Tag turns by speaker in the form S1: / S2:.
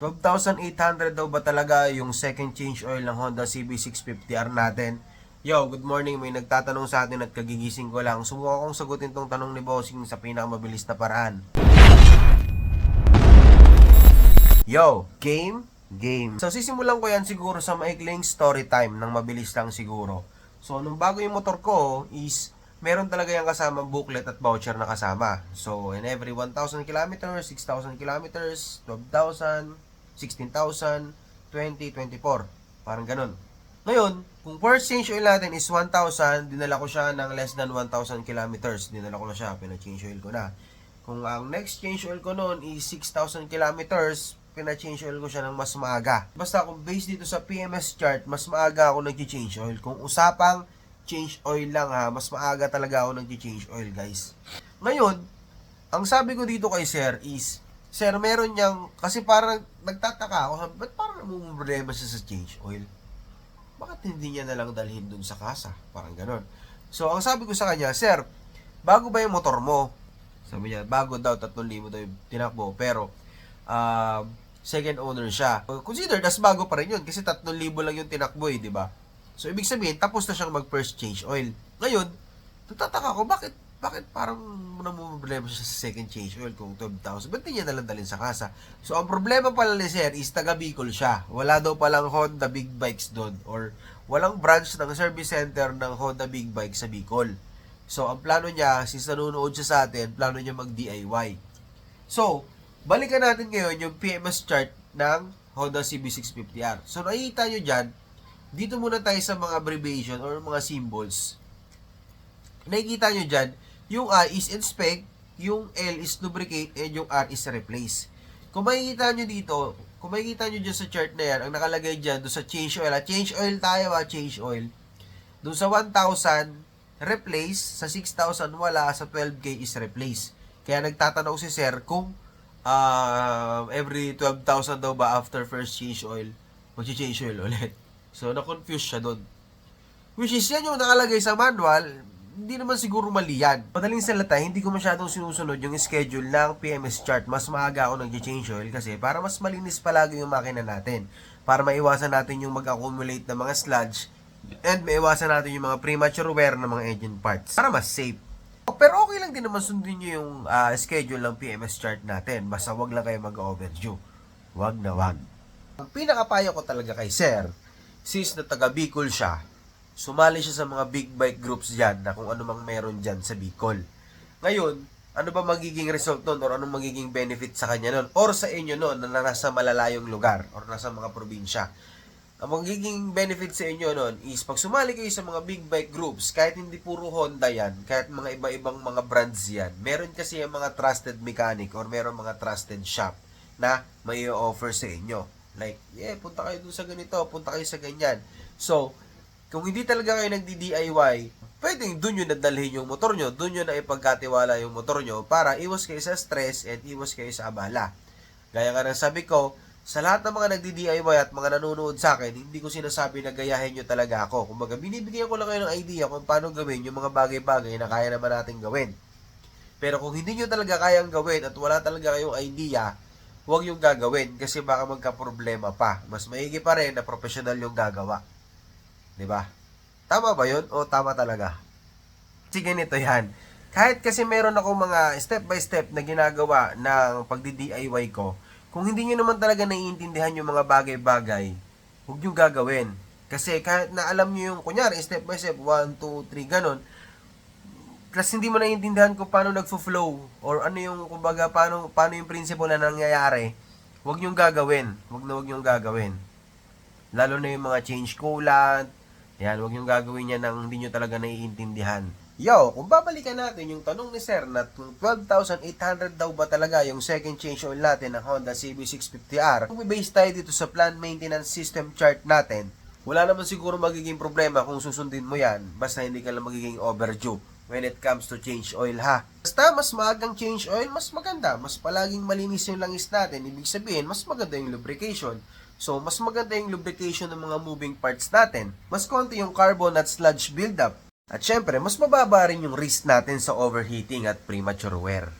S1: 12,800 daw ba talaga yung second change oil ng Honda CB650R natin? Yo, good morning. May nagtatanong sa atin at kagigising ko lang. Subukan kong sagutin tong tanong ni Bossing sa pinakamabilis na paraan. Yo, game? Game. So, sisimulan ko yan siguro sa maikling story time ng mabilis lang siguro. So, nung bago yung motor ko is meron talaga yung kasama booklet at voucher na kasama. So, in every 1,000 kilometers, 6,000 kilometers, 12,000, 16,000, 20, 24. Parang ganun. Ngayon, kung first change oil natin is 1,000, dinala ko siya ng less than 1,000 kilometers. Dinala ko na siya, pina-change oil ko na. Kung ang next change oil ko noon is 6,000 kilometers, pina-change oil ko siya ng mas maaga. Basta kung based dito sa PMS chart, mas maaga ako nag-change oil. Kung usapang change oil lang ha, mas maaga talaga ako nag-change oil guys. Ngayon, ang sabi ko dito kay sir is, sir meron niyang, kasi parang nagtataka ako, sabi, ba't parang namumroblema siya sa change oil? Bakit hindi niya nalang dalhin dun sa kasa? Parang ganon. So, ang sabi ko sa kanya, sir, bago ba yung motor mo? Sabi niya, bago daw, 3,000 daw yung tinakbo. Pero, um, second owner siya. Consider, das bago pa rin yun kasi 3,000 lang yung tinakbo eh, di ba? So, ibig sabihin, tapos na siyang mag-first change oil. Ngayon, nagtataka ko, bakit, bakit parang namumroblema siya sa second change oil kung 12,000? Ba't di niya nalang dalhin sa kasa? So, ang problema pala ni Sir is taga Bicol siya. Wala daw palang Honda Big Bikes doon or walang branch ng service center ng Honda Big Bike sa Bicol. So, ang plano niya, since nanonood siya sa atin, plano niya mag-DIY. So, balikan natin ngayon yung PMS chart ng Honda CB650R. So, nakikita nyo dyan, dito muna tayo sa mga abbreviation or mga symbols. Nakikita nyo dyan, yung I is inspect, yung L is lubricate, and yung R is replace. Kung makikita nyo dito, kung makikita nyo dyan sa chart na yan, ang nakalagay dyan, doon sa change oil, ah, change oil tayo ah, change oil. Doon sa 1,000, replace, sa 6,000 wala, sa 12K is replace. Kaya nagtatanong si sir kung uh, every 12,000 daw ba after first change oil, mag-change oil ulit. So, na-confuse siya doon. Which is, yan yung nakalagay sa manual, hindi naman siguro mali yan. Madaling salita, hindi ko masyadong sinusunod yung schedule ng PMS chart. Mas maaga ako nag-change oil kasi para mas malinis palagi yung makina natin. Para maiwasan natin yung mag-accumulate ng mga sludge and maiwasan natin yung mga premature wear ng mga engine parts. Para mas safe. Pero okay lang din naman sundin nyo yung ah, schedule ng PMS chart natin. Basta wag lang kayo mag-overdue. Wag na wag. Ang pinakapayo ko talaga kay Sir, since na taga Bicol siya, sumali siya sa mga big bike groups dyan na kung ano mang meron dyan sa Bicol. Ngayon, ano ba magiging result nun or anong magiging benefit sa kanya nun or sa inyo nun na nasa malalayong lugar or nasa mga probinsya. Ang magiging benefit sa inyo nun is pag sumali kayo sa mga big bike groups, kahit hindi puro Honda yan, kahit mga iba-ibang mga brands yan, meron kasi yung mga trusted mechanic or meron mga trusted shop na may offer sa inyo. Like, yeah, punta kayo dun sa ganito, punta kayo sa ganyan. So, kung hindi talaga kayo nagdi-DIY, pwedeng dun yung nadalhin yung motor nyo, dun yun na ipagkatiwala yung motor nyo para iwas kayo sa stress at iwas kayo sa abala. Gaya nga ng sabi ko, sa lahat ng mga nagdi-DIY at mga nanonood sa akin, hindi ko sinasabi na gayahin nyo talaga ako. Kumbaga, binibigyan ko lang kayo ng idea kung paano gawin yung mga bagay-bagay na kaya naman natin gawin. Pero kung hindi nyo talaga kayang gawin at wala talaga kayong idea, huwag yung gagawin kasi baka magka-problema pa. Mas maigi pa rin na professional yung gagawa. 'Di ba? Tama ba 'yun o tama talaga? Sige nito 'yan. Kahit kasi meron ako mga step by step na ginagawa ng pagdi-DIY ko, kung hindi niyo naman talaga naiintindihan yung mga bagay-bagay, huwag niyo gagawin. Kasi kahit na alam niyo yung, kunyari, step by step, 1, 2, 3, ganun, kasi hindi mo naiintindihan kung paano nagfo-flow or ano yung, kumbaga, paano, paano yung principle na nangyayari, huwag niyong gagawin. Huwag na huwag niyong gagawin. Lalo na yung mga change coolant, yan, huwag niyong gagawin yan nang hindi niyo talaga naiintindihan. Yo, kung babalikan natin yung tanong ni Sir na kung 12,800 daw ba talaga yung second change oil natin ng Honda CB650R, kung base tayo dito sa plan maintenance system chart natin, wala naman siguro magiging problema kung susundin mo yan, basta hindi ka lang magiging overdue when it comes to change oil ha. Basta mas maagang change oil, mas maganda. Mas palaging malinis yung langis natin. Ibig sabihin, mas maganda yung lubrication. So, mas maganda yung lubrication ng mga moving parts natin. Mas konti yung carbon at sludge buildup. At syempre, mas mababa rin yung risk natin sa overheating at premature wear.